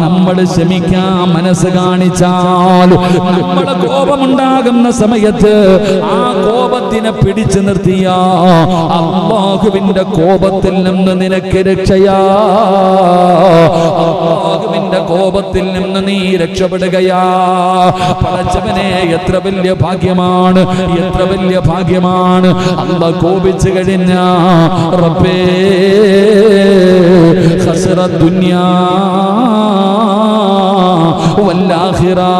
നമ്മൾ ക്ഷമിക്കാൻ മനസ്സ് കാണിച്ചാൽ നമ്മളെ കോപമുണ്ടാകുന്ന സമയത്ത് ആ കോപത്തിനെ പിടിച്ചു നിർത്തിയ അള്ളാഹുവിന്റെ കോപത്തിൽ നിന്ന് നിനക്ക് രക്ഷയാ. അള്ളാഹുവിന്റെ കോപത്തിൽ നിന്ന് നീ രക്ഷപ്പെടുകയാ. പടച്ചവനെ എത്ര വലിയ ഭാഗ്യമാണ് എത്ര വലിയ ഭാഗ്യമാണ്. അമ്മ കോപിച്ചു കഴിഞ്ഞ. റബ്ബേ. خسر الدنيا والآخرة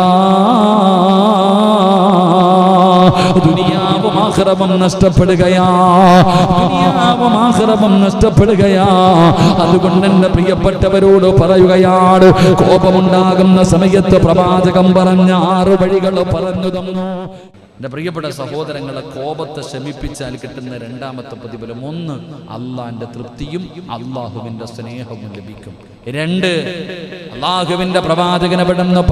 ദുനിയാവും ആഹ്റവും നഷ്ടപ്പെടുകയാ ദുനിയാവും ആഹ്റവും നഷ്ടപ്പെടുകയാ അതുകൊണ്ട് എന്റെ പ്രിയപ്പെട്ടവരോട് പറയുകയാണ് കോപമുണ്ടാകുന്ന സമയത്ത് പ്രവാചകം പറഞ്ഞ ആറ് വഴികൾ പറഞ്ഞു തന്നു എന്റെ പ്രിയപ്പെട്ട സഹോദരങ്ങളെ കോപത്തെ ശമിപ്പിച്ചാൽ കിട്ടുന്ന രണ്ടാമത്തെ പ്രതിഫലം ഒന്ന് അള്ളാന്റെ തൃപ്തിയും അള്ളാഹുവിന്റെ സ്നേഹവും ലഭിക്കും. രണ്ട് അള്ളാഹുവിന്റെ പ്രവാചകനെ പെടുന്ന്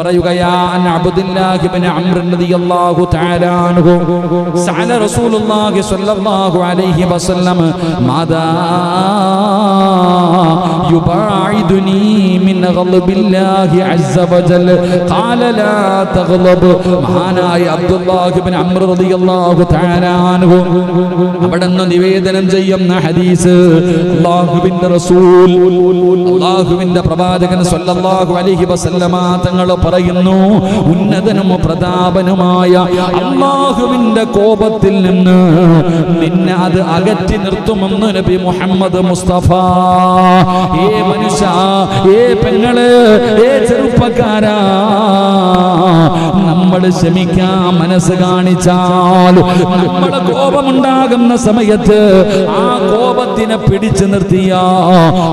അവിടുന്ന് നിവേദനം ചെയ്യുന്ന ഹദീസ് റസൂൽ അള്ളാഹുവിന്റെ പ്രവാചകൻ സല്ലല്ലാഹു അലൈഹി വസല്ലമ തങ്ങൾ പറയുന്നു ഉന്നതനും പ്രതാപനുമായ അള്ളാഹുവിന്റെ കോപത്തിൽ നിന്ന് നിന്നെ അത് അകറ്റി നിർത്തുമെന്ന് നബി മുഹമ്മദ് മുസ്തഫ. ഏ മനുഷ്യ ഏ പെങ്ങൾ ഏ ചെറുപ്പക്കാരാ നമ്മൾ ക്ഷമിക്കാൻ മനസ്സ് കാണിച്ചാൽ നമ്മളെ കോപമുണ്ടാകുന്ന സമയത്ത് ആ കോപത്തിനെ പിടിച്ചു നിർത്തിയ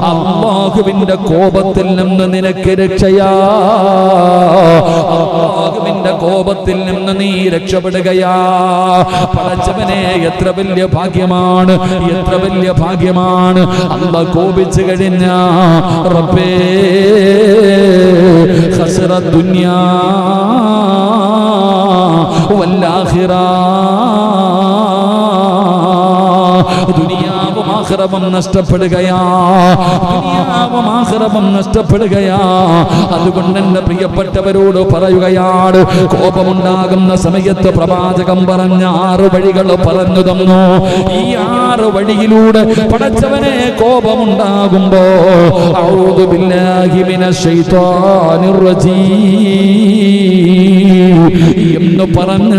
അള്ളാഹുവിന്റെ കോപത്തിൽ നിന്ന് നിനക്ക് രക്ഷയാ. അള്ളാഹുവിന്റെ കോപത്തിൽ നിന്ന് നീ രക്ഷപ്പെടുകയാ. പടച്ചവനെ എത്ര വലിയ ഭാഗ്യമാണ്. എത്ര വലിയ ഭാഗ്യമാണ്. അള്ള കോപിച്ചു കഴിഞ്ഞ റബ്ബേ ഹസറ ദുനിയാ. ആഖിറവും നഷ്ടപ്പെടുകയാ. ദുനിയാവും ആഖിറവും നഷ്ടപ്പെടുകയാ. അതുകൊണ്ട് എന്റെ പ്രിയപ്പെട്ടവരോട് പറയുകയാണ് കോപമുണ്ടാകുന്ന സമയത്ത് പ്രവാചകം പറഞ്ഞ ആറ് വഴികൾ പറഞ്ഞു തന്നു. ഈ ആറ് വഴിയിലൂടെ പടച്ചവനെ കോപമുണ്ടാകുമ്പോ എന്ന് പറഞ്ഞ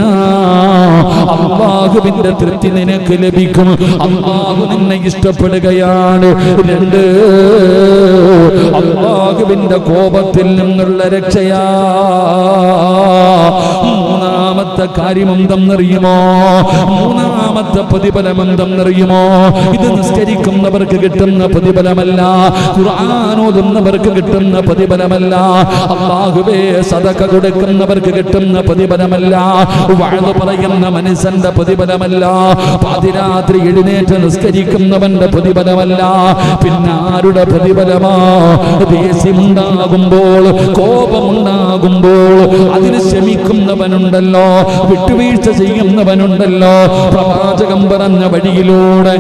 അള്ളാഹുവിന്റെ തൃപ്തി നിനക്ക് ലഭിക്കും. അള്ളാഹു നിന്നെ ഇഷ്ടപ്പെടുകയാണ് രണ്ട് അള്ളാഹുവിന്റെ കോപത്തിൽ നിന്നുള്ള രക്ഷയാ. മൂന്നാമത്തെ കാര്യം എന്തെന്നറിയുമോ? മൂന്നാമത്തെ പ്രതിഫലം എന്തെന്നറിയുമോ ഇത് നിസ്കരിക്കുന്നവർക്ക് കിട്ടുന്ന പ്രതിഫലമല്ല. ഖുർആാനോതുന്നവർക്ക് കിട്ടുന്ന പ്രതിഫലമല്ല. അള്ളാഹുവേ സദക കൊടുക്കുന്നവർക്ക് കിട്ടുന്ന പ്രതിഫലമല്ല. വാഴ്ന്നു പറയുന്ന മനുഷ്യന്റെ പ്രതിഫലമല്ല. പാതിരാത്രി എഴുന്നേറ്റ് നിസ്കരിക്കുന്നവന്റെ പ്രതിഫലമല്ല. പിന്നെ ആരുടെ പ്രതിഫലമാ? ദേഷ്യമുണ്ടാകുമ്പോൾ കോപമുണ്ടാകുമ്പോൾ അതിന് ശമിക്കുന്നവനുണ്ടല്ലോ വിട്ടുവീഴ്ച ചെയ്യുന്നവനുണ്ടല്ലോ. പ്രവാചകം പറഞ്ഞ വഴിയിലൂടെ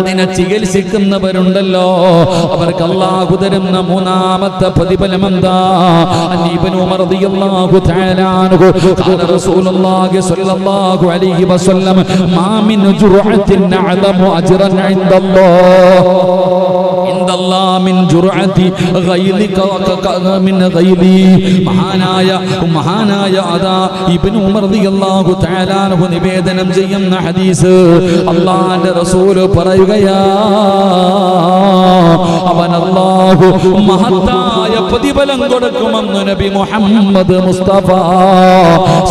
അതിനെ ചികിത്സിക്കുന്നവരുണ്ടല്ലോ. അവർക്ക് അള്ളാഹു തരുന്ന മൂന്നാമത്തെ പ്രതിഫലം എന്താ അനീബൻ ഉമർ റളിയല്ലാഹു തആല അൻഹു ഖാല റസൂലുള്ളാഹി സ്വല്ലല്ലാഹു അലൈഹി വസല്ലം മാ മിൻ ജുർഅത്തിൻ അഅലമു അജ്റൻ ഇൻദല്ലാഹ്. മഹാനായ ഉമർ നിവേദനം ചെയ്യുന്ന ഹദീസ്. അള്ളാന്റെ റസൂൽ പറയുകയാ അവൻ അള്ളാഹു മഹത്തായ പ്രതിഫലം കൊടുക്കുമെന്ന് നബി മുഹമ്മദ് മുസ്തഫ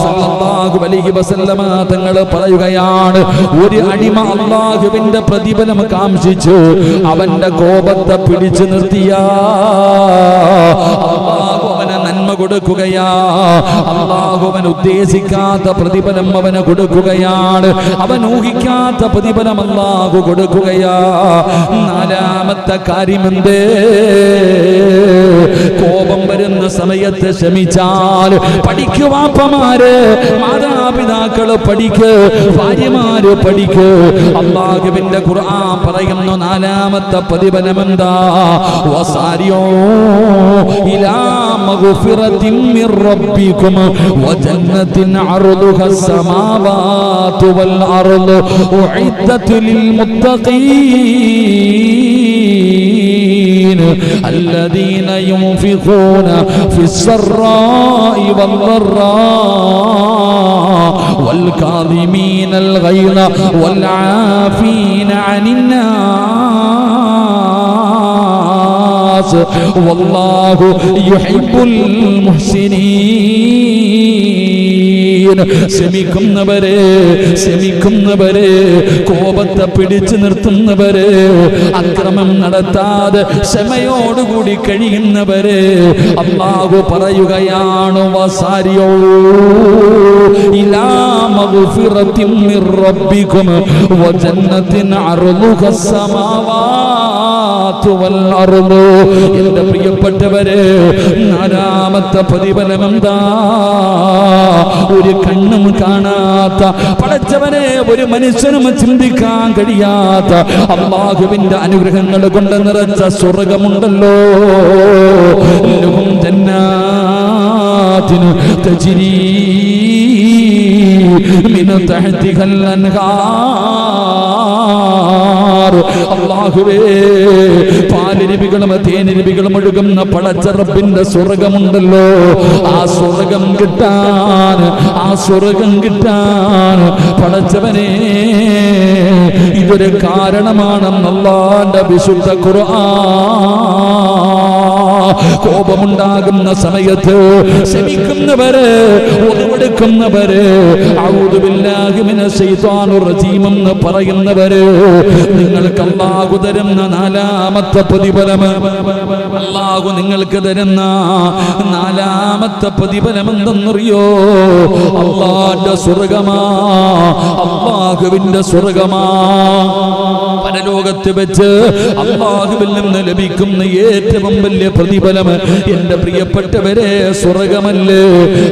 സല്ലല്ലാഹു അലൈഹി വസല്ലമ തങ്ങൾ പറയുകയാണ്. ഒരു അടിമ അള്ളാഹുവിന്റെ പ്രതിഫലം കാംക്ഷിച്ചു. അവന്റെ കോ കോപത്തെ പിടിച്ചു നിർത്തിയ. അവന് നന്മ കൊടുക്കുകയാ. ഉദ്ദേശിക്കാത്ത പ്രതിഫലം അവന് കൊടുക്കുകയാണ്. അവൻ ഊഹിക്കാത്ത പ്രതിഫലം അള്ളാഹു കൊടുക്കുകയാ. നാലാമത്തെ കാര്യമെന്തേ? കോപം വരുന്ന സമയത്ത് ശ്രമിച്ചാൽ പഠിക്കുവാപ്പമാര് മാതാ മാതാപിതാക്കള് പഠിക്ക് ഭാര്യമാര് പഠിക്ക് അള്ളാഹുവിന്റെ ഖുർആൻ പറയുന്നു നാലാമത്തെ പ്രതിഫലം എന്താ വസാരിയോ ഇലാ മഗ്ഫിറത്തിൻ മിർ റബ്ബിക്കും വജന്നത്തിൻ അർദുഹ السماوات والأرض أعدت للمتقين الذين ينفقون في السراء والضراء والكاظمين الغيظ والعافين عن الناس. والله يحب المحسنين ശമിക്കുന്നവരെ ശമിക്കുന്നവരെ കോപത്തെ പിടിച്ചു നിർത്തുന്നവരെ അക്രമം നടത്താതെ ക്ഷമയോടുകൂടി കഴിയുന്നവരെ അള്ളാഹു പറയുകയാണ് വസാരിയോ ഇലാ മഗ്ഫിറത്തിൻ മിർ റബ്ബിക്കും വജന്നത്തിൻ അർളുഹ السماوات والأرض എന്റെ പ്രിയപ്പെട്ടവരെ നാലാമത്തെ പ്രതിഫലം എന്താ ഒരു കണ്ണും കാണാത്ത പടച്ചവനെ ഒരു മനുഷ്യനും ചിന്തിക്കാൻ കഴിയാത്ത അള്ളാഹുവിന്റെ അനുഗ്രഹങ്ങൾ കൊണ്ട് നിറച്ച സ്വർഗമുണ്ടല്ലോ. ലഹും ജന്നാത്തിനു തജ്രീ മിൻ തഹ്തിഹൽ അൻഹാർ അള്ളാഹുവേ പാലിരുവികളും തേനിരുവികളും ഒഴുകുന്ന പടച്ചറപ്പിന്റെ സ്വർഗമുണ്ടല്ലോ. ആ സ്വർഗം കിട്ടാൻ ആ സ്വർഗം കിട്ടാൻ പടച്ചവനെ ഇതൊരു കാരണമാണെന്നല്ലാന്റെ വിശുദ്ധ ഖുർആൻ. കോപമുണ്ടാകുന്ന സമയത്ത് ശമിക്കുന്നവര് ഒതുവെടുക്കുന്നവര് എന്ന് പറയുന്നവര് നിങ്ങൾക്ക് അള്ളാഹു തരുന്ന നാലാമത്തെ പ്രതിഫലം. അള്ളാഹു നിങ്ങൾക്ക് തരുന്ന നാലാമത്തെ പ്രതിഫലം എന്തെന്നറിയോ? അള്ളാന്റെ സ്വർഗമാ അള്ളാഹുവിന്റെ സ്വർഗമാ. പരലോകത്ത് വെച്ച് അള്ളാഹുവിൽ നിന്ന് ലഭിക്കുന്ന ഏറ്റവും വലിയ പ്രതിഫലം എന്റെ പ്രിയപ്പെട്ടവരെ സ്വർഗമല്ലേ?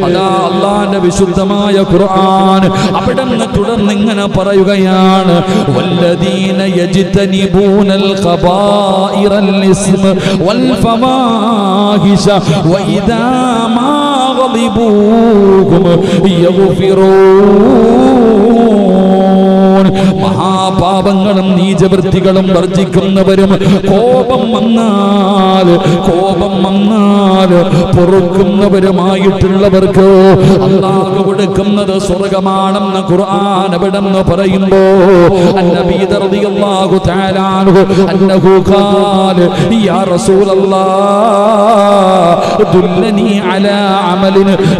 അതാ അള്ളാന്റെ വിശുദ്ധമായ ഖുർആൻ അവിടെ നിന്ന് തുടർന്ന് ഇങ്ങനെ പറയുകയാണ് വല്ലദീന യജ്തനിബൂനൽ ഖബായിറൽ ഇസ്മ വൽ ഫവാഹിശ വഇദാ മാ غضبوهم يغفرون മഹാപാപങ്ങളും നീചവൃത്തികളും വർജിക്കുന്നവരും കോപം വന്നാൽ കോപം വന്നാൽ പൊറുക്കുന്നവരുമായിട്ടുള്ളവർക്ക് അള്ളാഹ് കൊടുക്കുന്നത് സ്വർഗമാണെന്ന് ഖുർആൻ എവിടെന്ന് പറയുമ്പോ അല്ലാഹു അൻഹു അന്നഹു ഖാല യാ അലാ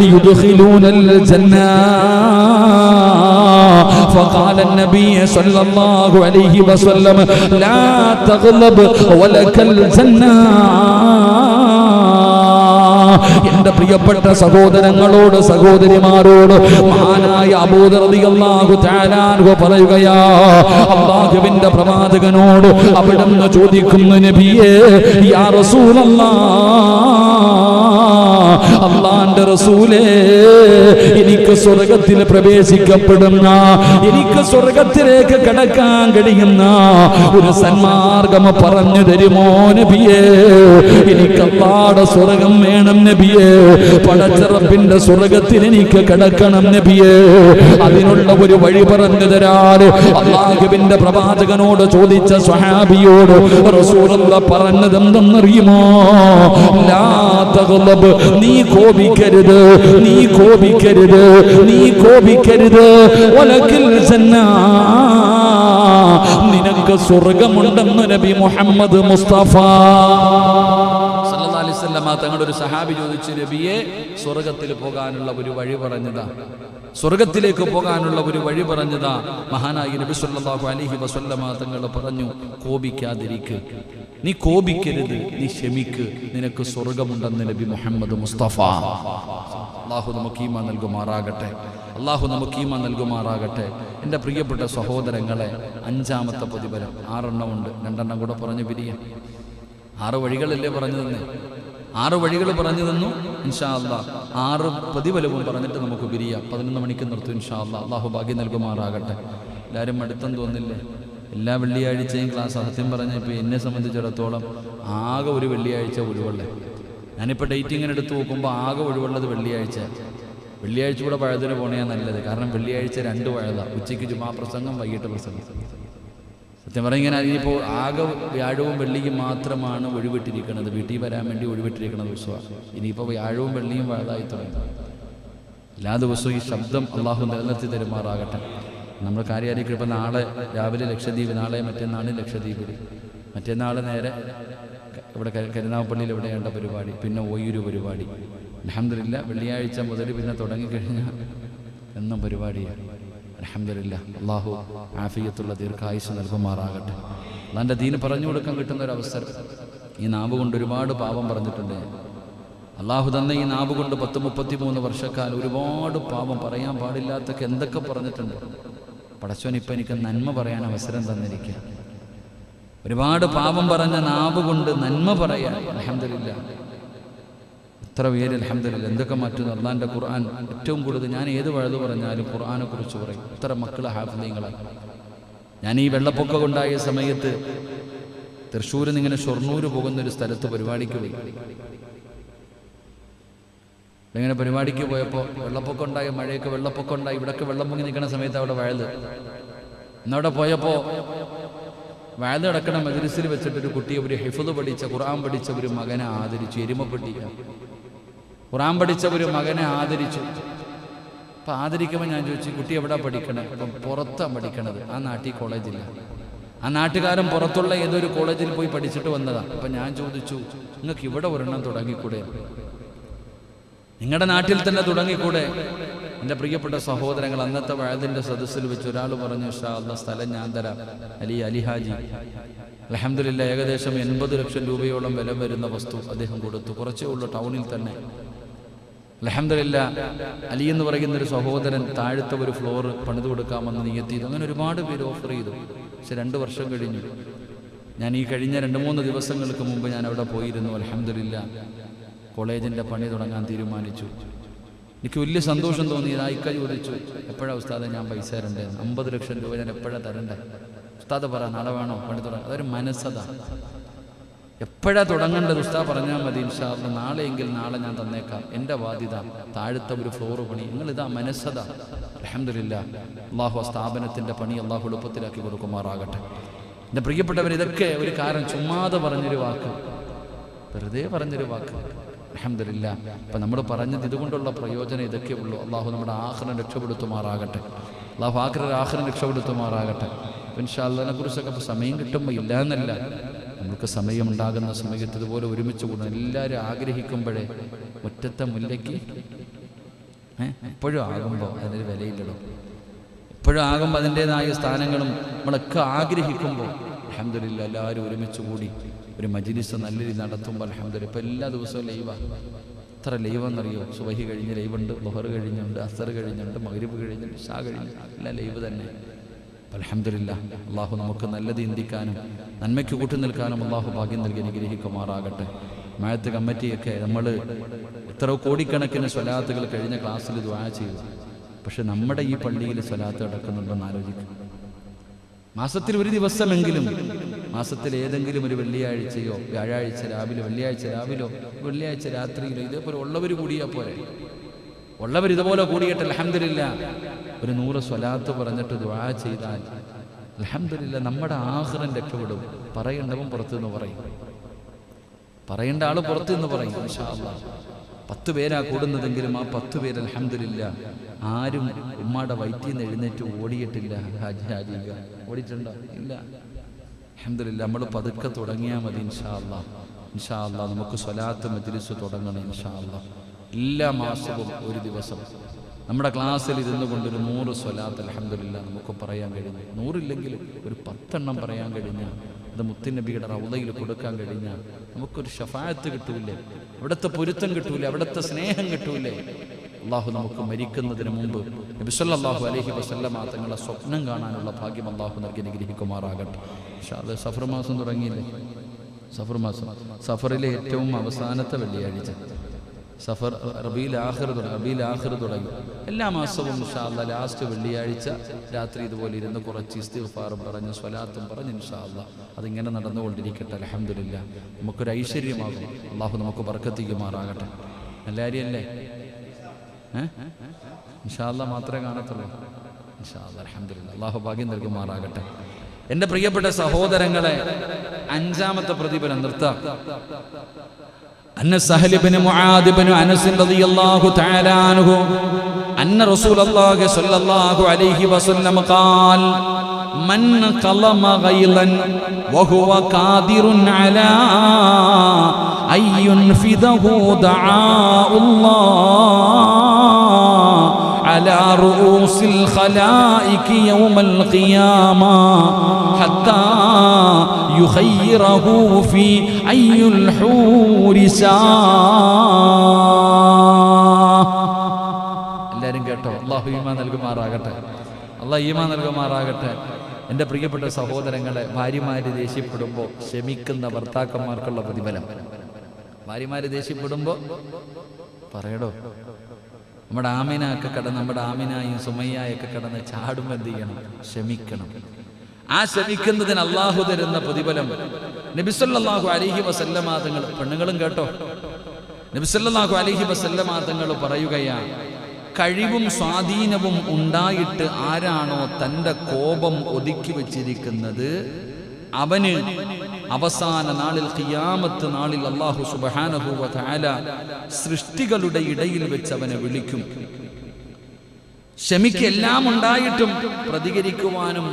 യുദ്ഖിലൂനൽ ജന്നാ فقال النبي صلى الله عليه وسلم لا تغضب ولك الجنة എന്റെ പ്രിയപ്പെട്ട സഹോദരങ്ങളോട് സഹോദരിമാരോട് മഹാനായ അബൂദർദിയല്ലാഹു തആലാൻഹു പറയുകയാ അല്ലാഹുവിന്റെ പ്രവാചകനോട് അവിടുന്ന് ചോദിക്കുന്നു നബിയേ യാ റസൂലല്ലാഹ് അള്ളാന്റെ റസൂലേ എനിക്ക് സ്വർഗത്തിൽ പ്രവേശിക്കപ്പെടുന്ന എനിക്ക് സ്വർഗത്തിലേക്ക് കടക്കാൻ കഴിയുന്ന ഒരു സന്മാർഗം പറഞ്ഞു തരുമോ നബിയേ? എനിക്ക് അള്ളാടെ സ്വർഗം വേണം നബിയേ. പടച്ചിറപ്പിന്റെ സ്വർഗത്തിൽ എനിക്ക് കടക്കണം നബിയേ. അതിനുള്ള ഒരു വഴി പറഞ്ഞു തരാറ് അള്ളാഹുവിന്റെ പ്രവാചകനോട് ചോദിച്ച സ്വഹാബിയോട് റസൂലുള്ള പറഞ്ഞതെന്തെന്നറിയുമോ? ലാ നീ കോപിക്കരുത് നീ കോപിക്കരുത് നീ കോപിക്കരുത്. ഒലക്കിൽ ജന്നാ. നിനക്ക് സ്വർഗമുണ്ടെന്ന് നബി മുഹമ്മദ് മുസ്തഫ. തങ്ങളുടെ ഒരു സഹാബി ചോദിച്ചു നബിയെ സ്വർഗത്തിൽ പോകാനുള്ള ഒരു വഴി പറഞ്ഞതാ. സ്വർഗത്തിലേക്ക് പോകാനുള്ള ഒരു വഴി പറഞ്ഞതാ. മഹാനായി നബി സല്ലല്ലാഹു അലൈഹി വസല്ലമ തങ്ങൾ പറഞ്ഞു കോപിക്കാതിരിക്ക്. നീ കോപിക്കരുത് നീ ക്ഷമിക്ക്. നിനക്ക് സ്വർഗമുണ്ടെന്ന് നബി മുഹമ്മദ് മുസ്തഫ. അള്ളാഹു നമുക്ക് ഈമ നൽകുമാറാകട്ടെ. അള്ളാഹു നമുക്ക് ഈമ നൽകുമാറാകട്ടെ. എന്റെ പ്രിയപ്പെട്ട സഹോദരങ്ങളെ അഞ്ചാമത്തെ പ്രതിഫലം. ആറെണ്ണമുണ്ട് രണ്ടെണ്ണം കൂടെ പറഞ്ഞു പിരിയാം. ആറ് വഴികളല്ലേ പറഞ്ഞു തന്നെ? ആറ് വഴികൾ പറഞ്ഞു തന്നു. ഇൻഷാ അല്ലാ ആറ് പ്രതിഫലവും പറഞ്ഞിട്ട് നമുക്ക് പിരിയാം. പതിനൊന്ന് മണിക്ക് നിർത്തും ഇൻഷാ അല്ലാ അള്ളാഹു ഭാഗ്യം നൽകുമാറാകട്ടെ. എല്ലാവരും അടുത്തം തോന്നില്ലേ? എല്ലാ വെള്ളിയാഴ്ചയും ക്ലാസ്. സത്യം പറഞ്ഞാൽ ഇപ്പോൾ എന്നെ സംബന്ധിച്ചിടത്തോളം ആകെ ഒരു വെള്ളിയാഴ്ച ഒഴിവുള്ളത് ഞാനിപ്പോൾ ഡേറ്റ് ഇങ്ങനെ എടുത്ത് നോക്കുമ്പോൾ ആകെ ഒഴിവുള്ളത് വെള്ളിയാഴ്ച. വെള്ളിയാഴ്ച കൂടെ പഴുതിന് പോണേ നല്ലത്. കാരണം വെള്ളിയാഴ്ച രണ്ട് പഴതാണ് ഉച്ചയ്ക്ക് ജുമാ പ്രസംഗം വൈകിട്ട് പ്രസംഗം. സത്യം പറഞ്ഞാൽ ഇങ്ങനെ ഇനിയിപ്പോൾ ആകെ വ്യാഴവും വെള്ളിയും മാത്രമാണ് ഒഴിവിട്ടിരിക്കുന്നത് വീട്ടിൽ വരാൻ വേണ്ടി ഒഴിവിട്ടിരിക്കുന്ന ദിവസമാണ് ഇനിയിപ്പോൾ വ്യാഴവും വെള്ളിയും വഴുതായി തുടങ്ങി. എല്ലാ ദിവസവും ഈ ശബ്ദം അള്ളാഹു നിലനിർത്തി തരുമാറാകട്ടെ. നമ്മൾ കാര്യമായിരിക്കും ഇപ്പം നാളെ രാവിലെ ലക്ഷദ്വീപ് നാളെ മറ്റന്നാൾ ലക്ഷദ്വീപ്. മറ്റന്നാൾ നേരെ ഇവിടെ കരുനാഗപ്പള്ളിയിൽ ഇവിടെ വേണ്ട പരിപാടി പിന്നെ ഒയ്യൂര് പരിപാടി. അലഹമില്ല വെള്ളിയാഴ്ച മുതൽ പിന്നെ തുടങ്ങിക്കഴിഞ്ഞാൽ എന്നും പരിപാടിയാണ് അലഹമില്ല അള്ളാഹു ആഫിയത്തുള്ള ദീർഘായുസ് നൽകുമാറാകട്ടെ. അള്ളാന്റെ ദീന് പറഞ്ഞു കൊടുക്കാൻ കിട്ടുന്ന ഒരു അവസരം ഈ നാവ് കൊണ്ട് ഒരുപാട് പാപം പറഞ്ഞിട്ടുണ്ട്. അള്ളാഹു തന്ന ഈ നാവ് കൊണ്ട് പത്ത് മുപ്പത്തി മൂന്ന് വർഷക്കാലം ഒരുപാട് പാപം പറയാൻ പാടില്ലാത്തൊക്കെ എന്തൊക്കെ പറഞ്ഞിട്ടുണ്ട്. പടച്ചോൻ ഇപ്പം എനിക്ക് നന്മ പറയാൻ അവസരം തന്നിരിക്കുക. ഒരുപാട് പാപം പറഞ്ഞ നാവ് കൊണ്ട് നന്മ പറയാൻ അലഹമില്ല എത്ര പേര് അലഹമില്ല എന്തൊക്കെ മാറ്റുന്നു? അള്ളാന്റെ ഖുർആൻ. ഏറ്റവും കൂടുതൽ ഞാൻ ഏത് വഴുതു പറഞ്ഞാലും ഖുർആനെ കുറിച്ച് പറയും. ഇത്ര മക്കളെ ഹാഫിളീങ്ങളാണ് ഞാൻ ഈ വെള്ളപ്പൊക്കം ഉണ്ടായ സമയത്ത് തൃശ്ശൂരിൽ നിന്ന് ഇങ്ങനെ ഷൊർണൂർ പോകുന്ന ഒരു സ്ഥലത്ത് പരിപാടിക്ക് പോയി. ഇങ്ങനെ പരിപാടിക്ക് പോയപ്പോൾ വെള്ളപ്പൊക്കം ഉണ്ടായി മഴയൊക്കെ വെള്ളപ്പൊക്കം ഉണ്ടായി ഇവിടൊക്കെ വെള്ളം പൊങ്ങി നിൽക്കുന്ന സമയത്ത് അവിടെ വയൽ. എന്നവിടെ പോയപ്പോൾ വയൽ കിടക്കണ വെച്ചിട്ട് ഒരു കുട്ടിയെ ഒരു ഹിഫുദ് പഠിച്ച ഖുർആൻ പഠിച്ച ഒരു മകനെ ആദരിച്ചു എരുമപ്പെട്ടി ഖുർആൻ പഠിച്ച ഒരു മകനെ ആദരിച്ചു. അപ്പം ആദരിക്കുമ്പോൾ ഞാൻ ചോദിച്ചു കുട്ടി എവിടെ പഠിക്കണേ? അപ്പം പുറത്താണ് പഠിക്കണത്. ആ നാട്ടിൽ കോളേജില്ല. ആ നാട്ടുകാരൻ പുറത്തുള്ള ഏതൊരു കോളേജിൽ പോയി പഠിച്ചിട്ട് വന്നതാണ് അപ്പം ഞാൻ ചോദിച്ചു നിങ്ങൾക്ക് ഇവിടെ ഒരെണ്ണം തുടങ്ങിക്കൂടെ? നിങ്ങളുടെ നാട്ടിൽ തന്നെ തുടങ്ങിക്കൂടെ? എന്റെ പ്രിയപ്പെട്ട സഹോദരങ്ങൾ അന്നത്തെ വഴതിന്റെ സദസ്സിൽ വെച്ച് ഒരാൾ പറഞ്ഞു ഷാ സ്ഥലം ഞാൻ തരാം അലി അലിഹാജി അലഹമില്ല ഏകദേശം എൺപത് ലക്ഷം രൂപയോളം വില വരുന്ന വസ്തു അദ്ദേഹം കൊടുത്തു കുറച്ചേ ഉള്ളൂ ടൗണിൽ തന്നെ. അലഹമില്ല അലി എന്ന് പറയുന്ന ഒരു സഹോദരൻ താഴത്തെ ഒരു ഫ്ലോർ പണിത് കൊടുക്കാമെന്ന് നിയത്തി ചെയ്തു അങ്ങനെ ഒരുപാട് പേര് ഓഫർ ചെയ്തു. പക്ഷെ രണ്ട് വർഷം കഴിഞ്ഞു. ഞാൻ ഈ കഴിഞ്ഞ രണ്ട് മൂന്ന് ദിവസങ്ങൾക്ക് മുമ്പ് ഞാൻ അവിടെ പോയിരുന്നു അലഹമില്ല കോളേജിന്റെ പണി തുടങ്ങാൻ തീരുമാനിച്ചു. എനിക്ക് വലിയ സന്തോഷം തോന്നി. ഇതായിക്ക ചോദിച്ചു. എപ്പോഴാണ് ഉസ്താദെ ഞാൻ പൈസ തരണ്ടേ? അമ്പത് ലക്ഷം രൂപ ഞാൻ എപ്പോഴാണ് തരണ്ടേ? ഉസ്താദ് പറ നാളെ വേണോ? പണി തുടങ്ങാം. അതൊരു മനസ്സതാ. എപ്പോഴാ തുടങ്ങേണ്ടത്? ഉസ്താദ് പറഞ്ഞാൽ മതി ഇൻഷാല്ല നാളെയെങ്കിൽ നാളെ ഞാൻ തന്നേക്കാം. എന്റെ ബാധ്യത താഴത്തെ ഒരു ഫ്ലോർ പണി. നിങ്ങൾ ഇതാ മനസ്സത. അലഹമില്ല അള്ളാഹു ആ സ്ഥാപനത്തിന്റെ പണി അള്ളാഹു എളുപ്പത്തിലാക്കി കൊടുക്കുമാറാകട്ടെ. എന്റെ പ്രിയപ്പെട്ടവർ ഇതൊക്കെ ഒരു കാരണം. ചുമ്മാതെ പറഞ്ഞൊരു വാക്ക്. വെറുതെ പറഞ്ഞൊരു വാക്ക്. അലഹമില്ല അപ്പം നമ്മൾ പറഞ്ഞത് ഇതുകൊണ്ടുള്ള പ്രയോജനം ഇതൊക്കെ ഉള്ളൂ. അള്ളാഹു നമ്മുടെ ആഹ്റം രക്ഷപ്പെടുത്തുമാറാകട്ടെ. അള്ളാഹു ആഗ്രഹ ആഹ്റം രക്ഷപ്പെടുത്തുമാറാകട്ടെ. ഇൻഷാല്ലതിനെ കുറിച്ചൊക്കെ ഇപ്പോൾ സമയം കിട്ടുമ്പോൾ ഇല്ല എന്നല്ല നമുക്ക് സമയമുണ്ടാകുന്ന സമയത്ത് ഇതുപോലെ ഒരുമിച്ച് കൂടണം എല്ലാവരും ആഗ്രഹിക്കുമ്പോഴേ ഒറ്റത്തെ മുല്ലയ്ക്ക് എപ്പോഴും ആകുമ്പോൾ അതിനൊരു വിലയില്ലടോ. എപ്പോഴും ആകുമ്പോൾ അതിന്റെതായ സ്ഥാനങ്ങളും നമ്മളൊക്കെ ആഗ്രഹിക്കുമ്പോൾ അലഹമില്ല എല്ലാവരും ഒരുമിച്ച് കൂടി ഒരു മജിലിസ് നല്ല രീതി നടത്തുമ്പോൾ അലഹമില്ല ഇപ്പം എല്ലാ ദിവസവും ലൈവാണ് എത്ര ലൈവെന്നറിയോ? സുബഹി കഴിഞ്ഞ് ലൈവുണ്ട് ബൊഹർ കഴിഞ്ഞുണ്ട് അസർ കഴിഞ്ഞുണ്ട് മഗ്രിബ് കഴിഞ്ഞുണ്ട് ഷാ കഴിഞ്ഞു എല്ലാം ലൈവ് തന്നെ. അലഹമില്ല അള്ളാഹു നമുക്ക് നല്ലത് ചിന്തിക്കാനും നന്മയ്ക്ക് കൂട്ടി നിൽക്കാനും അള്ളാഹു ഭാഗ്യം നൽകി അനുഗ്രഹിക്കുമാറാകട്ടെ. മായത്ത് കമ്മിറ്റിയൊക്കെ നമ്മൾ എത്ര കോടിക്കണക്കിന് സ്വലാത്തുകൾ കഴിഞ്ഞ ക്ലാസ്സിൽ ദ്വാ ചെയ്തു. പക്ഷെ നമ്മുടെ ഈ പള്ളിയിൽ സ്വലാത്ത് നടക്കുന്നുണ്ടെന്ന് ആലോചിക്കും. മാസത്തിൽ ഒരു ദിവസമെങ്കിലും മാസത്തിൽ ഏതെങ്കിലും ഒരു വെള്ളിയാഴ്ചയോ വ്യാഴാഴ്ച രാവിലെ വെള്ളിയാഴ്ച രാവിലോ വെള്ളിയാഴ്ച രാത്രിയിലോ ഇതേപോലെ ഉള്ളവർ കൂടിയാൽ പോലെ ഉള്ളവർ ഇതുപോലെ കൂടിയിട്ട് അലഹമില്ല ഒരു നൂറ് സ്വലാത്ത് പറഞ്ഞിട്ട് ദ്വാ ചെയ്താൽ അലഹമില്ല നമ്മുടെ ആഹ്റം രക്ഷപ്പെടും. പറയേണ്ടവൻ പുറത്തുനിന്ന് പറയും. പറയേണ്ട ആൾ പുറത്തുനിന്ന് പറയും. പത്ത് പേരാ കൂടുന്നതെങ്കിലും ആ പത്ത് പേര് അലഹമില്ല ആരും ഉമ്മാടെ വയറ്റിൽ നിന്ന് എഴുന്നേറ്റ് ഓടിയിട്ടില്ല. ഹാജി ഹാജിക ഓടിയിട്ടുണ്ടോ? ഇല്ല. അലഹമില്ല നമ്മൾ പതുക്കെ തുടങ്ങിയാൽ മതി ഇൻഷാ അല്ലാ ഇൻഷാ അല്ലാ നമുക്ക് സ്വലാത്ത് മജ്ലിസ് തുടങ്ങണം ഇൻഷാ അല്ലാ എല്ലാ മാസവും ഒരു ദിവസം. നമ്മുടെ ക്ലാസ്സിൽ ഇരുന്നു കൊണ്ടൊരു നൂറ് സ്വലാത്ത് അലഹമില്ല നമുക്ക് പറയാൻ കഴിഞ്ഞു. നൂറില്ലെങ്കിലും ഒരു പത്തെണ്ണം പറയാൻ കഴിഞ്ഞാൽ അത് മുത്തുനബിയുടെ റൗദയിൽ കൊടുക്കാൻ കഴിഞ്ഞാൽ നമുക്കൊരു ഷഫായത്ത് കിട്ടൂലേ? അവിടുത്തെ പൊരുത്തം കിട്ടൂലേ? അവിടുത്തെ സ്നേഹം കിട്ടൂലേ? അള്ളാഹു നമുക്ക് മരിക്കുന്നതിന് മുമ്പ് നബിസ്വല്ലാഹു അലഹി വസല്ലമ തങ്ങളെ സ്വപ്നം കാണാനുള്ള ഭാഗ്യം അള്ളാഹു നൽകി അനുഗ്രഹിക്കുമാറാകട്ടെ. പക്ഷെ അത് സഫർ മാസം തുടങ്ങിയില്ലേ? സഫർ മാസം. സഫറിലെ ഏറ്റവും അവസാനത്തെ വെള്ളിയാഴ്ച. സഫർ റബീൽ ആഹിർ തുടങ്ങി റബീൽ ആഹിർ തുടങ്ങി. എല്ലാ മാസവും ഇൻഷാല്ല ലാസ്റ്റ് വെള്ളിയാഴ്ച രാത്രി ഇതുപോലെ ഇരുന്ന് കുറച്ച് ഇസ്തിഫാറും പറഞ്ഞ് സ്വലാത്തും പറഞ്ഞ് ഇൻഷാല്ല അതിങ്ങനെ നടന്നുകൊണ്ടിരിക്കട്ടെ അലഹമില്ല നമുക്കൊരു ഐശ്വര്യമാകും. അള്ളാഹു നമുക്ക് വർക്കത്തിക്കുമാറാകട്ടെ ഏഹ് ഇൻഷാല്ല മാത്രമേ കാണത്തുള്ളൂ. ഇൻഷാല്ല അലഹമില്ല അള്ളാഹു ഭാഗ്യം നൽകുമാറാകട്ടെ. എൻ്റെ പ്രിയപ്പെട്ട സഹോദരങ്ങളെ അഞ്ചാമത്തെ പ്രതിഫലം നിർത്താം أن سهل بن معاذ بن أنس رضي الله تعالى عنه أن رسول الله صلى الله عليه وسلم قال من قلم غيظا وهو قادر على أن ينفذه دعاء الله على رؤوس الخلائق يوم القيامة حتى يخيره في أي الحور شاء എല്ലാവരും കേട്ടോ അള്ളാഹു ഈമാ നൽകുമാറാകട്ടെ അള്ളാഹ് ഈമാ നൽകുമാറാകട്ടെ എൻ്റെ പ്രിയപ്പെട്ട സഹോദരങ്ങളെ ഭാര്യമാര് ദേഷ്യപ്പെടുമ്പോൾ ക്ഷമിക്കുന്ന ഭർത്താക്കന്മാർക്കുള്ള പ്രതിഫലം ഭാര്യമാര് ദേഷ്യപ്പെടുമ്പോൾ പറയടോ നമ്മുടെ ആമിനൊക്കെ കടന്ന് നമ്മുടെ ആമിനായും സുമയ്യായൊക്കെ കടന്ന് ചാടുമ്പോൾ എന്ത് ചെയ്യണം? ക്ഷമിക്കണം. ആ ക്ഷമിക്കുന്നതിന് അള്ളാഹു തരുന്ന പ്രതിഫലം. നബിസല്ലാഹു അലിഹി വസല്ലമാതങ്ങൾ പെണ്ണുങ്ങളും കേട്ടോ. നബിസല്ലാഹു അലിഹി വസല്ലമാതങ്ങൾ പറയുകയാണ് കഴിവും സ്വാധീനവും ഉണ്ടായിട്ട് ആരാണോ തന്റെ കോപം ഒതുക്കി വച്ചിരിക്കുന്നത്? അവന് അവസാന നാളിൽ ഖിയാമത്ത് നാളിൽ അള്ളാഹു സുബഹാനഹുവ തആല സൃഷ്ടികളുടെ ഇടയിൽ വെച്ച് അവനെ വിളിക്കും. ക്ഷമിക്ക് എല്ലാം ഉണ്ടായിട്ടും പ്രതികരിക്കുവാനും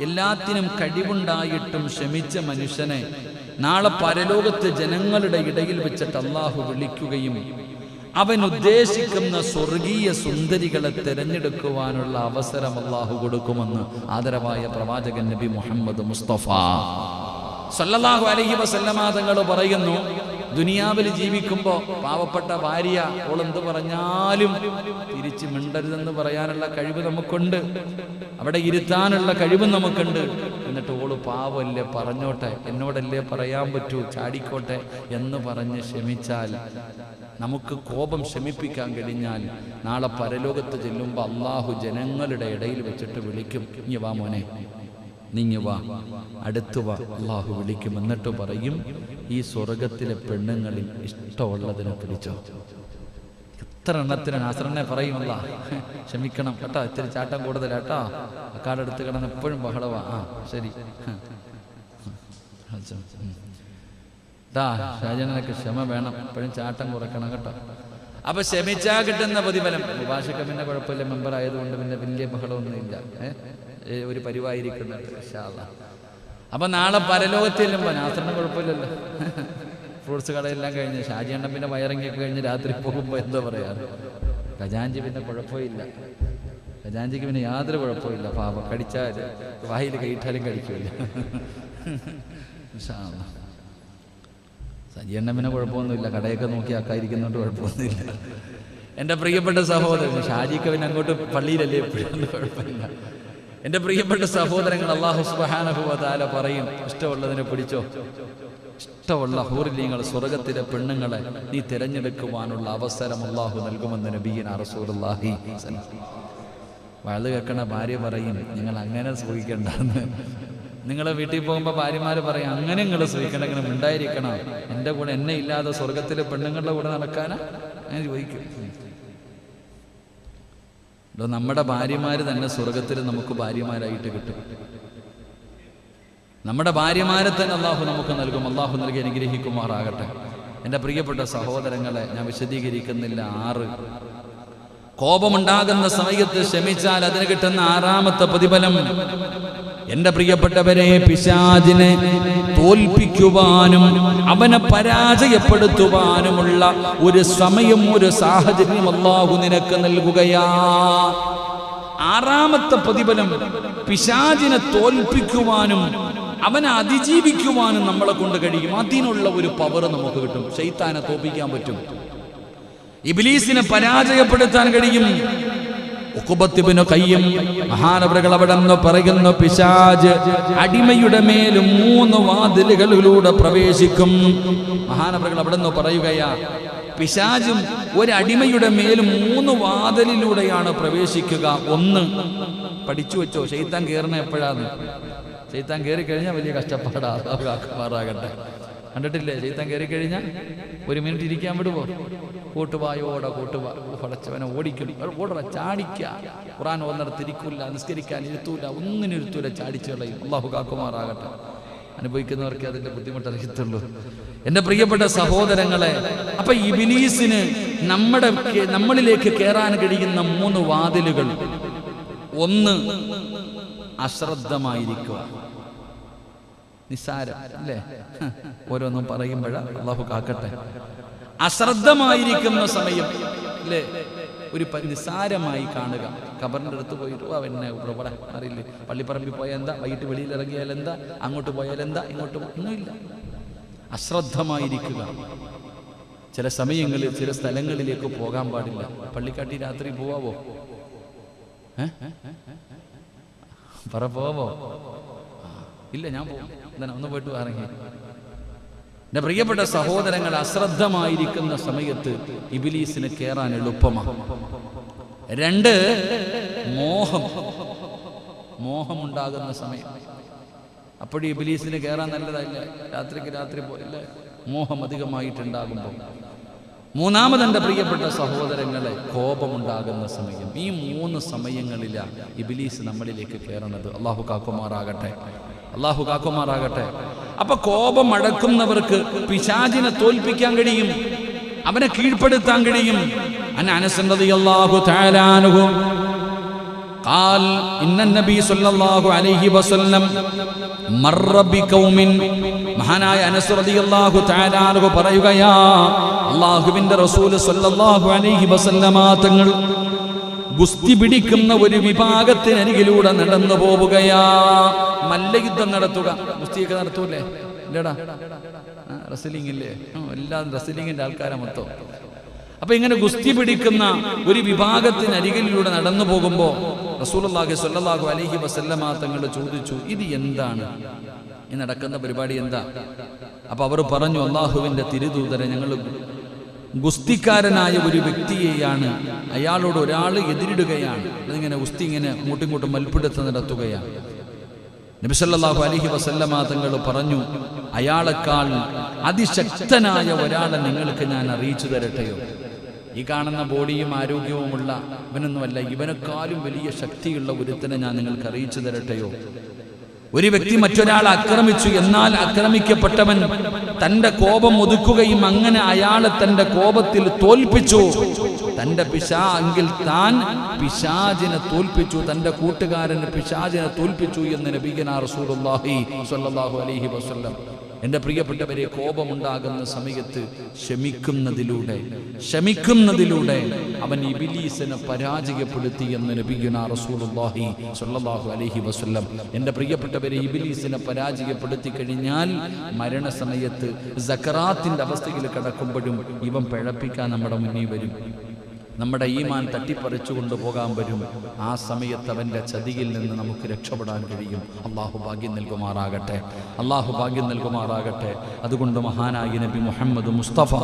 എല്ലാത്തിനും കഴിവുണ്ടായിട്ടും ക്ഷമിച്ച മനുഷ്യനെ നാളെ പരലോകത്ത് ജനങ്ങളുടെ ഇടയിൽ വെച്ചിട്ട് അള്ളാഹു വിളിക്കുകയും അവൻ ഉദ്ദേശിക്കുന്ന സ്വർഗീയ സുന്ദരികളെ തിരഞ്ഞെടുക്കുവാനുള്ള അവസരം അള്ളാഹു കൊടുക്കുമെന്ന് ആദരവായ പ്രവാചകൻ നബി മുഹമ്മദ് മുസ്തഫ. സല്ലല്ലാഹു അലഹി വസല്ലമാതങ്ങൾ പറയുന്നു ദുനിയാവിൽ ജീവിക്കുമ്പോൾ പാവപ്പെട്ട ഭാര്യ ഓൾ എന്ത് പറഞ്ഞാലും തിരിച്ച് മിണ്ടരുതെന്ന് പറയാനുള്ള കഴിവ് നമുക്കുണ്ട്. അവിടെ ഇരുത്താനുള്ള കഴിവ് നമുക്കുണ്ട്. എന്നിട്ട് ഓൾ പാവല്ലേ പറഞ്ഞോട്ടെ എന്നോടല്ലേ പറയാൻ പറ്റൂ ചാടിക്കോട്ടെ എന്ന് പറഞ്ഞ് ക്ഷമിച്ചാൽ നമുക്ക് കോപം ശമിപ്പിക്കാൻ കഴിഞ്ഞാൽ നാളെ പരലോകത്ത് ചെല്ലുമ്പോൾ അള്ളാഹു ജനങ്ങളുടെ ഇടയിൽ വെച്ചിട്ട് വിളിക്കും ഇനി വാ മോനെ നീങ്ങി വാ അടുത്തു വാ അള്ളാഹു വിളിക്കും എന്നിട്ട് പറയും ഈ സ്വർഗത്തിലെ പെണ്ണുങ്ങളിൽ ഇഷ്ടമുള്ളതിനെ പിടിച്ചോ എത്ര എണ്ണത്തിന് നാസറിനെ പറയുമല്ല ക്ഷമിക്കണം കേട്ടോ ഇത്തിരി ചാട്ടം കൂടുതൽ കേട്ടോ അക്കാടെടുത്ത് കിടന്ന് എപ്പോഴും ബഹളവാ ആ ശരി ടാ ഷാജനൊക്കെ ക്ഷമ വേണം. എപ്പോഴും ചാട്ടം കുറക്കണം കേട്ടോ. അപ്പൊ ക്ഷമിച്ചാ കിട്ടുന്ന പ്രതിഫലം. ഭാഷയ്ക്ക് പിന്നെ കുഴപ്പമില്ല. മെമ്പർ ആയതുകൊണ്ട് പിന്നെ വലിയ ബഹളമൊന്നും ഇല്ല ഒരു പരിവായിരിക്കുന്നുണ്ട്. അപ്പൊ നാളെ പരലോകത്ത് ചെല്ലുമ്പോ നാസറിന് കുഴപ്പമില്ലല്ലോ. ഫ്രൂട്ട്സ് കടയെല്ലാം കഴിഞ്ഞ് ഷാജിയണ്ണൻ പിന്നെ വയറിങ്ങൊക്കെ കഴിഞ്ഞ് രാത്രി പോകുമ്പോ എന്താ പറയാറ് ഖജാഞ്ചി പിന്നെ കുഴപ്പമില്ല. ഖജാഞ്ചിക്ക് പിന്നെ യാതൊരു കുഴപ്പമില്ല. പാപം കടിച്ചാൽ വായിൽ കൈയിട്ടാലും കഴിക്കില്ല ഇൻഷാല്ലാ. സജിയണ്ണൻ പിന്നെ കുഴപ്പമൊന്നുമില്ല. കടയൊക്കെ നോക്കി ആക്കാതിരിക്കുന്നതുകൊണ്ട് കുഴപ്പമൊന്നുമില്ല. എന്റെ പ്രിയപ്പെട്ട സഹോദരൻ ഷാജിക്ക് പിന്നെ അങ്ങോട്ട് പള്ളിയിലല്ലേ എപ്പോഴും കുഴപ്പമില്ല. എന്റെ പ്രിയപ്പെട്ട സഹോദരങ്ങൾ അള്ളാഹു സുബാനഹുബാല പറയും ഇഷ്ടമുള്ളതിനെ പിടിച്ചോ. ഇഷ്ടമുള്ള ഹൂറിലിങ്ങൾ സ്വർഗത്തിലെ പെണ്ണുങ്ങളെ നീ തിരഞ്ഞെടുക്കുവാനുള്ള അവസരം അള്ളാഹു നൽകുമെന്ന് നബീൻ അറസൂർഹി വയത് കേൾക്കണ ഭാര്യ പറയും നിങ്ങൾ അങ്ങനെ സൂഹിക്കണ്ടെന്ന് നിങ്ങൾ വീട്ടിൽ പോകുമ്പോൾ ഭാര്യമാർ പറയും അങ്ങനെ നിങ്ങൾ ഇങ്ങനെ ഉണ്ടായിരിക്കണം എന്റെ കൂടെ എന്നെ ഇല്ലാതെ സ്വർഗത്തിലെ പെണ്ണുങ്ങളുടെ കൂടെ നടക്കാനാ? അങ്ങനെ ചോദിക്കും. നമ്മുടെ ഭാര്യമാർ തന്നെ സ്വർഗത്തിൽ നമുക്ക് ഭാര്യമാരായിട്ട് കിട്ടും. നമ്മുടെ ഭാര്യമാരെ തന്നെ അള്ളാഹു നമുക്ക് നൽകും. അള്ളാഹു നൽകി അനുഗ്രഹിക്കുമാറാകട്ടെ. എന്റെ പ്രിയപ്പെട്ട സഹോദരങ്ങളെ ഞാൻ വിശദീകരിക്കുന്നില്ല. ആറ്. കോപമുണ്ടാകുന്ന സമയത്ത് ക്ഷമിച്ചാൽ അതിന് കിട്ടുന്ന ആറാമത്തെ പ്രതിഫലം. എന്റെ പ്രിയപ്പെട്ടവരെ പിശാജിനെ തോൽപ്പിക്കുവാനും അവനെ പരാജയപ്പെടുത്തുവാനുമുള്ള ഒരു സമയം ഒരു സാഹചര്യം അള്ളാഹു നിനക്ക് നൽകുകയാ. ആറാമത്തെ പ്രതിഫലം പിശാജിനെ തോൽപ്പിക്കുവാനും അവനെ അതിജീവിക്കുവാനും നമ്മളെ കൊണ്ട് കഴിയും. അതിനുള്ള ഒരു പവർ നമുക്ക് കിട്ടും. ശൈത്താനെ തോൽപ്പിക്കാൻ പറ്റും. ഇബിലീസിനെ പരാജയപ്പെടുത്താൻ കഴിയും. കയ്യും മഹാനവറുകൾ അവിടെ നിന്ന് പറയുന്നു പിശാജ് അടിമയുടെ മേലും മൂന്ന് വാതിലുകളിലൂടെ പ്രവേശിക്കും. മഹാനവറുകൾ അവിടെ നിന്ന് പറയുകയാ പിശാജും ഒരു അടിമയുടെ മേലും മൂന്ന് വാതിലിലൂടെയാണ് പ്രവേശിക്കുക. ഒന്ന് പഠിച്ചു വെച്ചോ ശൈത്താൻ കയറണ എപ്പോഴാണ് ശൈത്താൻ കയറി കഴിഞ്ഞാൽ വലിയ കഷ്ടപ്പാടാ മാറാകട്ടെ കണ്ടിട്ടില്ലേ? ഷെയ്ത്താൻ കയറി കഴിഞ്ഞാൽ ഒരു മിനിറ്റ് ഇരിക്കാൻ വിടുവോ? കൂട്ടുവായോടെ കൂട്ടുവാ പടച്ചവനെ ഓടിക്കണം ഓടറ ചാടിക്ക. ഖുറാൻ ഒന്നിടത്തിരിക്കില്ല നിസ്കരിക്കാൻ ഇരുത്തൂല ഒന്നിനും ഇരുത്തൂല ചാടിച്ചു കളയും. അള്ളാഹു കാക്കുമാറാകട്ടെ. അനുഭവിക്കുന്നവർക്ക് അതിന്റെ ബുദ്ധിമുട്ട് അറിയത്തുള്ളൂ എന്റെ പ്രിയപ്പെട്ട സഹോദരങ്ങളെ അപ്പൊ ഇബിലീസിന് നമ്മുടെ നമ്മളിലേക്ക് കയറാൻ കഴിയുന്ന മൂന്ന് വാതിലുകൾ. ഒന്ന് അശ്രദ്ധമായിരിക്കുക. നിസ്സാരം അല്ലേ? ഓരോന്നും പറയുമ്പോഴ അള്ളാഹു കാക്കട്ടെ. അശ്രദ്ധമായിരിക്കുന്ന സമയം അല്ലേ? ഒരു നിസാരമായി കാണുക. ഖബറിന്റെ അടുത്ത് പോയിട്ട് "ഓ, അവനെ ഇവിടെ അറിയില്ലേ? പള്ളിപ്പറമ്പിൽ പോയാൽ എന്താ? വൈകിട്ട് വെളിയിൽ ഇറങ്ങിയാൽ എന്താ? അങ്ങോട്ട് പോയാൽ എന്താ? ഇങ്ങോട്ട് ഒന്നുമില്ല. അശ്രദ്ധമായിരിക്കുക. ചില സമയങ്ങളിൽ ചില സ്ഥലങ്ങളിലേക്ക് പോകാൻ പാടില്ല. പള്ളിക്കാട്ടി രാത്രി പോവാവോ? പറ പോവോ ഇല്ല ഞാൻ പോകും ഒന്ന് പോയിട്ട് ഇറങ്ങി. എന്റെ പ്രിയപ്പെട്ട സഹോദരങ്ങൾ അശ്രദ്ധമായിരിക്കുന്ന സമയത്ത് ഇബിലീസിന് കേറാൻ എളുപ്പമാണ് രണ്ട് മോഹം. മോഹമുണ്ടാകുന്ന സമയം. അപ്പോഴും ഇബിലീസിന് കേറാൻ നല്ലതല്ല? രാത്രിക്ക് രാത്രി പോലെ മോഹം അധികമായിട്ടുണ്ടാകുമ്പോൾ മൂന്നാമത് എന്റെ പ്രിയപ്പെട്ട സഹോദരങ്ങളെ കോപമുണ്ടാകുന്ന സമയം. ഈ മൂന്ന് സമയങ്ങളിലാണ് ഇബിലീസ് നമ്മളിലേക്ക് കയറണത് അള്ളാഹു കാക്കുമാറാകട്ടെ. അള്ളാഹു കാക്കുമാറാകട്ടെ അപ്പൊ കോപം അടക്കുന്നവർക്ക് പിശാചിനെ തോൽപ്പിക്കാൻ കഴിയും അവനെ കീഴ്പ്പെടുത്താൻ കഴിയും അന്ന അനസന്നതി അള്ളാഹു താലാനുഹു قال إن النبي صلى الله عليه وسلم مر بقوم മഹാനായ അനസ് റളിയല്ലാഹു തആല അൻഹു പറയുകയാ അല്ലാഹുവിന്റെ റസൂൽ സ്വല്ലല്ലാഹു അലൈഹി വസല്ലമ തങ്ങൾ ഗുസ്തി പിടിക്കുന്ന ഒരു വിഭാഗത്തിനരികിലൂടെ നടന്നു പോവുകയാ. മല്ലയുദ്ധം നടത്തുക. ഗുസ്തിയൊക്കെ നടത്തൂലേ ഇല്ലടാ. റസലിംഗ് ഇല്ലേ എല്ലാം റെസ്ലിംഗിന്റെ ആൾക്കാരെ മൊത്തം. അപ്പൊ ഇങ്ങനെ ഗുസ്തി പിടിക്കുന്ന ഒരു വിഭാഗത്തിനരികിലൂടെ നടന്നു പോകുമ്പോ റസൂലുള്ളാഹി സല്ലാഹു അലഹി വസല്ലമ തങ്ങൾ ചോദിച്ചു ഇത് എന്താണ്? ഈ നടക്കുന്ന പരിപാടി എന്താ? അപ്പൊ അവർ പറഞ്ഞു അള്ളാഹുവിന്റെ തിരുദൂതരെ ഞങ്ങൾ ഗുസ്തിക്കാരനായ ഒരു വ്യക്തിയെയാണ് അയാളോട് ഒരാൾ എതിരിടുകയാണ്. അതിങ്ങനെ ഗുസ്തി ഇങ്ങനെ അങ്ങോട്ടും ഇങ്ങോട്ടും മൽപ്പിടുത്ത് നടത്തുകയാണ്. നബിസല്ലാഹു അലഹി വസല്ലമ തങ്ങൾ പറഞ്ഞു അയാളെക്കാൾ അതിശക്തനായ ഒരാളെ നിങ്ങൾക്ക് ഞാൻ അറിയിച്ചു തരട്ടെയോ? ഈ കാണുന്ന ബോഡിയും ആരോഗ്യവുമുള്ള ഇവനൊന്നുമല്ല ഇവനെക്കാളും വലിയ ശക്തിയുള്ള ഒരുത്തനെ ഞാൻ നിങ്ങൾക്ക് അറിയിച്ചു തരട്ടെയോ? ഒരു വ്യക്തി മറ്റൊരാൾ ആക്രമിച്ചു എന്നാൽ ആക്രമിക്കപ്പെട്ടവൻ തന്റെ കോപം ഒതുക്കുകയും അങ്ങനെ അയാളെ തന്റെ കോപത്തിൽ തോൽപ്പിച്ചു. തന്റെ പിശാ എങ്കിൽ താൻ പിശാജിനെ തോൽപ്പിച്ചു. തന്റെ കൂട്ടുകാരന് പിശാജിനെ തോൽപ്പിച്ചു എന്ന് നബീഗന റസൂലുള്ളാഹി സ്വല്ലല്ലാഹു അലൈഹി വസല്ലം. എന്റെ പ്രിയപ്പെട്ടവരെ കോപമുണ്ടാകുന്ന സമയത്ത് ക്ഷമിക്കുന്നതിലൂടെ ക്ഷമിക്കുന്നതിലൂടെ അവൻ ഇബിലീസിനെ പരാജയപ്പെടുത്തി എന്ന് നബിഗുന റസൂലുള്ളാഹി സ്വല്ലല്ലാഹു അലൈഹി വസല്ലം. എന്റെ പ്രിയപ്പെട്ടവരെ ഇബിലീസിനെ പരാജയപ്പെടുത്തി കഴിഞ്ഞാൽ മരണസമയത്ത് സക്കറാത്തിന്റെ അവസ്ഥയിൽ കിടക്കുമ്പോഴും ഇവൻ പിഴപ്പിക്കാൻ നമ്മുടെ മുന്നിൽ വരും. നമ്മുടെ ഈമാൻ തട്ടിപ്പറിച്ചു കൊണ്ടുപോകാൻ വരും. ആ സമയത്ത് അവന്റെ ചതിയിൽ നിന്ന് നമുക്ക് രക്ഷപ്പെടാൻ കഴിയും. അള്ളാഹു ഭാഗ്യം നൽകുമാറാകട്ടെ. അള്ളാഹു ഭാഗ്യം നൽകുമാറാകട്ടെ. അതുകൊണ്ട് മഹാനായി നബി മുഹമ്മദ് മുസ്തഫ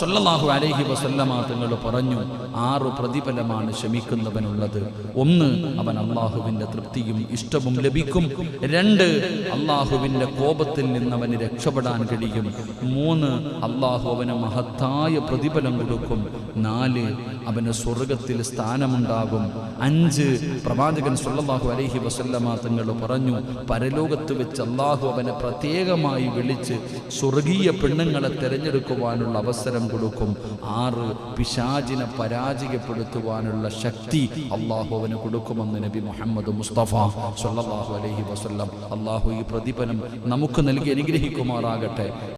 സല്ലല്ലാഹു അലൈഹി വസല്ലമ തങ്ങൾ പറഞ്ഞു ആറ് പ്രതിഫലമാണ് ശമിക്കുന്നവനുള്ളത് ഒന്ന് അവൻ അള്ളാഹുവിന്റെ തൃപ്തിയും ഇഷ്ടവും ലഭിക്കും. രണ്ട് അള്ളാഹുവിന്റെ കോപത്തിൽ നിന്ന് അവന് രക്ഷപ്പെടാൻ കഴിയും. മൂന്ന് അള്ളാഹു അവന് മഹത്തായ പ്രതിഫലം കൊടുക്കും. നാല് അവന് സ്വർഗത്തിൽ സ്ഥാനമുണ്ടാകും. അഞ്ച് പ്രവാചകൻ സുല്ലാഹു അലഹി വസല്ലമ തങ്ങൾ പറഞ്ഞു പരലോകത്ത് വെച്ച് അള്ളാഹു അവനെ പ്രത്യേകമായി വിളിച്ച് സ്വർഗീയ പെണ്ണുങ്ങളെ തിരഞ്ഞെടുക്കുവാനുള്ള അവസരം കൊടുക്കും. ആറ് പിശാചിനെ പരാജയപ്പെടുത്തുവാനുള്ള ശക്തി അള്ളാഹു അവന് കൊടുക്കുമെന്ന് നബി മുഹമ്മദ് മുസ്തഫ സുല്ലാഹു അലഹി വസല്ലം. അള്ളാഹു ഈ പ്രതിഫലം നമുക്ക് നൽകി അനുഗ്രഹിക്കുമാറാകട്ടെ.